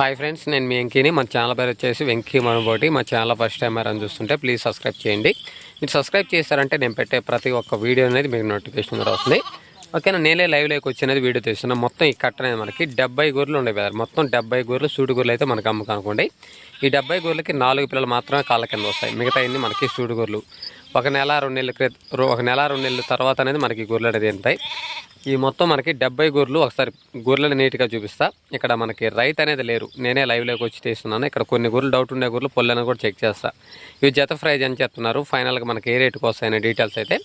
Hi friends నేను మీ వెంకీని. మా channel పేరు వచ్చేసి వెంకీ మనబోటి. మా ఛానల్ ఫస్ట్ టైం అని చూస్తుంటే ప్లీజ్ సబ్స్క్రైబ్ చేయండి. మీరు సబ్స్క్రైబ్ చేశారంటే నేను పెట్టే ప్రతి ఒక్క వీడియో అనేది మీకు నోటిఫికేషన్ ద్వారా వస్తుంది. ఓకేనా నేనే లైవ్లోకి వచ్చినది వీడియో తీస్తున్నా. మొత్తం ఈ కట్ట అనేది మనకి డెబ్బై గూర్లు ఉండే కదా మొత్తం డెబ్బై గూర్లు సూడు గూర్లు అయితే మనకు అమ్ముకనుకోండి. ఈ డెబ్బై గూర్లకి నాలుగు పిల్లలు మాత్రమే కాళ్ళ కింద వస్తాయి. మిగతా అన్ని మనకి సూడు గూర్లు ఒక నెల రెండు నెలల క్రితం ఒక నెల రెండు నెలల తర్వాత అనేది మనకి గొర్రెలు అనేది ఉంటాయి. ఈ మొత్తం మనకి డెబ్బై గొర్రెలు ఒకసారి గొర్రెలను నీట్గా చూపిస్తా. ఇక్కడ మనకి రైతు అనేది లేరు. నేనే లైవ్లోకి వచ్చి తీస్తున్నాను ఇక్కడ కొన్ని గొర్రెలు డౌట్ ఉండే గొర్రెలు పొల్లని కూడా చెక్ చేస్తా. ఇవి జత ప్రైజ్ అని చెప్తున్నారు. ఫైనల్గా మనకి ఏ రేటుకి వస్తాయనే డీటెయిల్స్ అయితే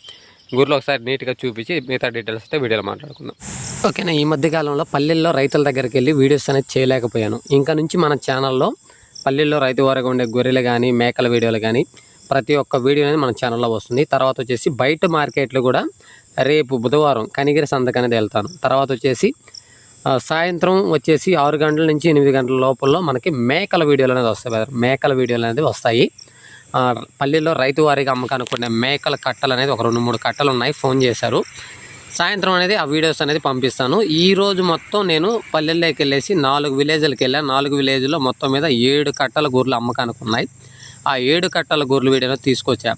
గూర్లు ఒకసారి నీట్గా చూపించి మిగతా డీటెయిల్స్ అయితే వీడియోలో మాట్లాడుకుందాం. ఓకేనా ఈ మధ్యకాలంలో పల్లెల్లో రైతుల దగ్గరికి వెళ్ళి వీడియోస్ అనేది చేయలేకపోయాను. ఇంకా నుంచి మన ఛానల్లో పల్లెల్లో రైతు వారిగా ఉండే గొర్రెలు కానీ మేకల వీడియోలు కానీ ప్రతి ఒక్క వీడియో అనేది మన ఛానల్లో వస్తుంది. తర్వాత వచ్చేసి బయట మార్కెట్లు కూడా రేపు బుధవారం కనిగిరి సంతకు అనేది వెళ్తాను. తర్వాత వచ్చేసి సాయంత్రం వచ్చేసి ఆరు గంటల నుంచి ఎనిమిది గంటల లోపల మనకి మేకల వీడియోలు అనేది వస్తాయి మేకల వీడియోలు అనేది వస్తాయి. పల్లెల్లో రైతు వారికి అమ్మకానికి మేకల కట్టలు అనేది ఒక రెండు మూడు కట్టలు ఉన్నాయి. ఫోన్ చేశారు. సాయంత్రం అనేది ఆ వీడియోస్ అనేది పంపిస్తాను. ఈ రోజు మొత్తం నేను పల్లెల్లోకి వెళ్ళేసి నాలుగు విలేజ్లకు వెళ్ళాను నాలుగు విలేజ్లో మొత్తం మీద ఏడు కట్టల గూర్లు అమ్మకానికి ఉన్నాయి. ఆ ఏడు కట్టల గొర్రెలు వీడియోలో తీసుకొచ్చా.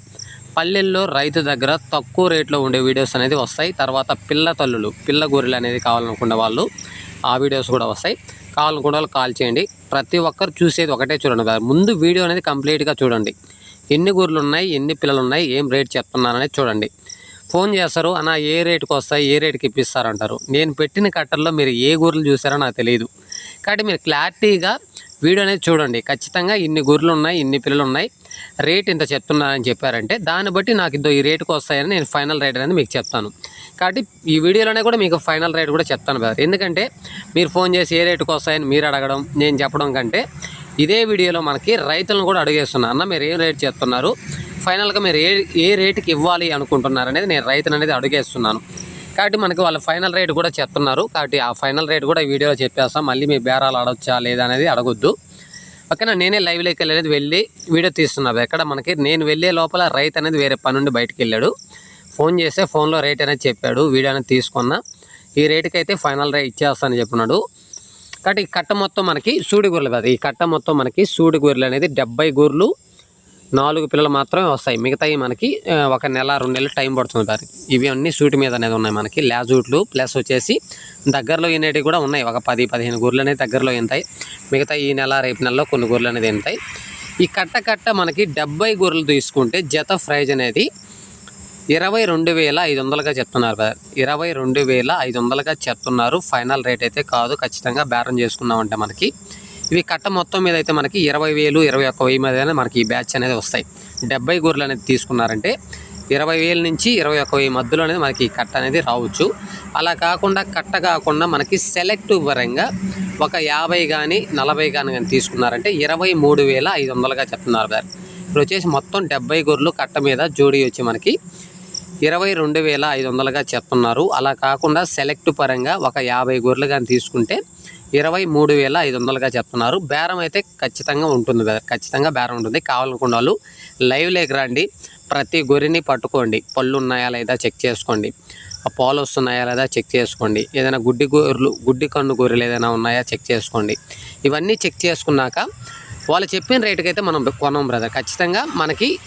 పల్లెల్లో రైతు దగ్గర తక్కువ రేట్లో ఉండే వీడియోస్ అనేది వస్తాయి. తర్వాత పిల్ల తల్లులు పిల్ల గొర్రెలు అనేది కావాలనుకునే వాళ్ళు ఆ వీడియోస్ కూడా వస్తాయి. కావాలనుకున్న వాళ్ళు కాల్ చేయండి. ప్రతి ఒక్కరు చూసేది ఒకటే చూడండి. కదా ముందు వీడియో అనేది కంప్లీట్గా చూడండి. ఎన్ని గొర్రెలు ఉన్నాయి ఎన్ని పిల్లలు ఉన్నాయి ఏం రేట్ చెప్తున్నారనేది చూడండి. ఫోన్ చేస్తారు. అన్న ఏ రేటుకి వస్తాయి ఏ రేటుకి ఇప్పిస్తారు అంటారు నేను పెట్టిన కట్టల్లో మీరు ఏ గొర్రెలు చూసారో నాకు తెలియదు. కాబట్టి మీరు క్లారిటీగా వీడియో అనేది చూడండి. ఖచ్చితంగా ఇన్ని గుర్రలు ఉన్నాయి ఇన్ని పిల్లలు ఉన్నాయి. రేట్ ఇంత చెప్తున్నారని చెప్పారంటే దాన్ని బట్టి నాకు ఇంత ఈ రేటుకు వస్తాయని నేను ఫైనల్ రేట్ అనేది మీకు చెప్తాను. కాబట్టి ఈ వీడియోలోనే కూడా మీకు ఫైనల్ రేట్ కూడా చెప్తాను బ్రదర్. ఎందుకంటే మీరు ఫోన్ చేసి ఏ రేటుకి వస్తాయని మీరు అడగడం నేను చెప్పడం కంటే ఇదే వీడియోలో మనకి రైతులను కూడా అడిగేస్తున్నా. అన్న మీరు ఏం రేట్ చెప్తున్నారు? ఫైనల్గా మీరు ఏ ఏ రేటుకి ఇవ్వాలి అనుకుంటున్నారు అనేది నేను రైతుని అనేది అడిగేస్తున్నాను. కాబట్టి మనకి వాళ్ళ ఫైనల్ రేట్ కూడా చెప్తున్నారు. కాబట్టి ఆ ఫైనల్ రేట్ కూడా ఈ వీడియోలో చెప్పేస్తాం. మళ్ళీ మీ బేరాలు అడగచ్చా లేదా అనేది అడగొద్దు. ఓకేనా? నేనే లైవ్లోకి వెళ్ళేది వెళ్ళి వీడియో తీస్తున్నాను ఎక్కడ? మనకి నేను వెళ్ళే లోపల రైతు అనేది వేరే పని నుండి బయటకు వెళ్ళాడు. ఫోన్ చేస్తే ఫోన్లో రేట్ అనేది చెప్పాడు. వీడియో అనేది తీసుకున్నా. ఈ రేటుకి అయితే ఫైనల్ రేట్ ఇచ్చేస్తానని చెప్పినాడు. కాబట్టి ఈ కట్ట మొత్తం మనకి సూడి గొర్రెలు కాదు. ఈ కట్ట మొత్తం మనకి సూడి గొర్రెలు అనేది డెబ్బై గొర్రెలు నాలుగు పిల్లలు మాత్రమే వస్తాయి. మిగతాయి మనకి ఒక నెల రెండు నెలలు టైం పడుతుంది దానికి. ఇవి అన్ని సూటి మీద అనేది ఉన్నాయి మనకి. లాజూట్లు ప్లస్ వచ్చేసి దగ్గరలో ఈనేటివి కూడా ఉన్నాయి. ఒక పది పదిహేను గొర్రెలు అనేది దగ్గరలో ఎంతాయి మిగతా ఈ నెల రేపు నెలలో కొన్ని గొర్రెలు అనేది ఎంతాయి ఈ కట్ట కట్ట మనకి డెబ్బై గొర్రెలు తీసుకుంటే జత ప్రైజ్ అనేది ఇరవై రెండు వేల ఐదు వందలుగా చెప్తున్నారు బ్రదర్. ఇరవై రెండు వేల ఐదు వందలుగా చెప్తున్నారు. ఫైనల్ రేట్ అయితే కాదు. ఖచ్చితంగా బేరం చేసుకున్నామంటే మనకి. ఇవి కట్ట మొత్తం మీద అయితే మనకి ఇరవై వేలు ఇరవై ఒక్క వెయ్యి మీద మనకి ఈ బ్యాచ్ అనేది వస్తాయి. డెబ్బై గొర్రెలు అనేది తీసుకున్నారంటే ఇరవై వేల నుంచి ఇరవై ఒక్క వెయ్యి మధ్యలో అనేది మనకి కట్ట అనేది రావచ్చు. అలా కాకుండా కట్ట కాకుండా మనకి సెలెక్టివ్ పరంగా ఒక యాభై కానీ నలభై కానీ కానీ తీసుకున్నారంటే ఇరవై మూడు వేల ఐదు వందలుగా చెప్తున్నారు గారు ఇప్పుడు వచ్చేసి మొత్తం డెబ్బై గొర్రెలు కట్ట మీద జోడీ వచ్చి మనకి ఇరవై రెండు వేల ఐదు వందలుగా చెప్తున్నారు. అలా కాకుండా సెలెక్ట్ పరంగా ఒక యాభై గొర్రెలు కానీ తీసుకుంటే ఇరవై మూడు వేల ఐదు వందలుగా చెప్తున్నారు. బేరం అయితే ఖచ్చితంగా ఉంటుంది. బ్రదర్. ఖచ్చితంగా బేరం ఉంటుంది. కావాలనుకున్న వాళ్ళు లైవ్ లేక రండి. ప్రతి గొర్రెని పట్టుకోండి. పళ్ళు ఉన్నాయా లేదా చెక్ చేసుకోండి. ఆ పాలు వస్తున్నాయా లేదా చెక్ చేసుకోండి. ఏదైనా గుడ్డి గొర్రెలు గుడ్డి కన్ను గొర్రెలు ఏదైనా ఉన్నాయా చెక్ చేసుకోండి. ఇవన్నీ చెక్ చేసుకున్నాక వాళ్ళు చెప్పిన రేటుకి అయితే మనం కొనం బ్రదర్. ఖచ్చితంగా మనకి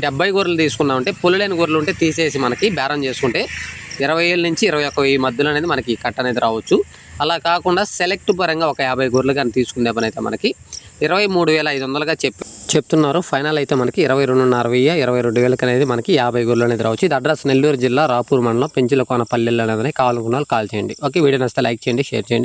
డెబ్బై గొర్రెలు తీసుకున్నామంటే పుల్లలేని గొర్రెలు ఉంటే తీసేసి మనకి బేరం చేసుకుంటే ఇరవై ఏళ్ళ నుంచి ఇరవై ఒక్క వెయ్యి మధ్యలో అనేది మనకి కట్ కట్ట అనేది రావచ్చు. అలా కాకుండా సెలెక్ట్ పరంగా ఒక యాభై గొర్రెలు కానీ తీసుకునే పని అయితే మనకి ఇరవై మూడు వేల ఐదు వందలుగా చెప్ చెప్తున్నారు. ఫైనల్ అయితే మనకి ఇరవై రెండున్నర వెయ్యి ఇరవై రెండు వేలకి అనేది మనకి యాభై గొర్రెలు అనేది రావచ్చు. ఇది అడ్రస్ నెల్లూరు జిల్లా రాపూర్ మండలం పెంచులకోన పల్లెల్లో అనేది కావాలనుకున్న కాల్ చేయండి. ఓకే వీడియో నచ్చితే లైక్ చేయండి షేర్ చేయండి.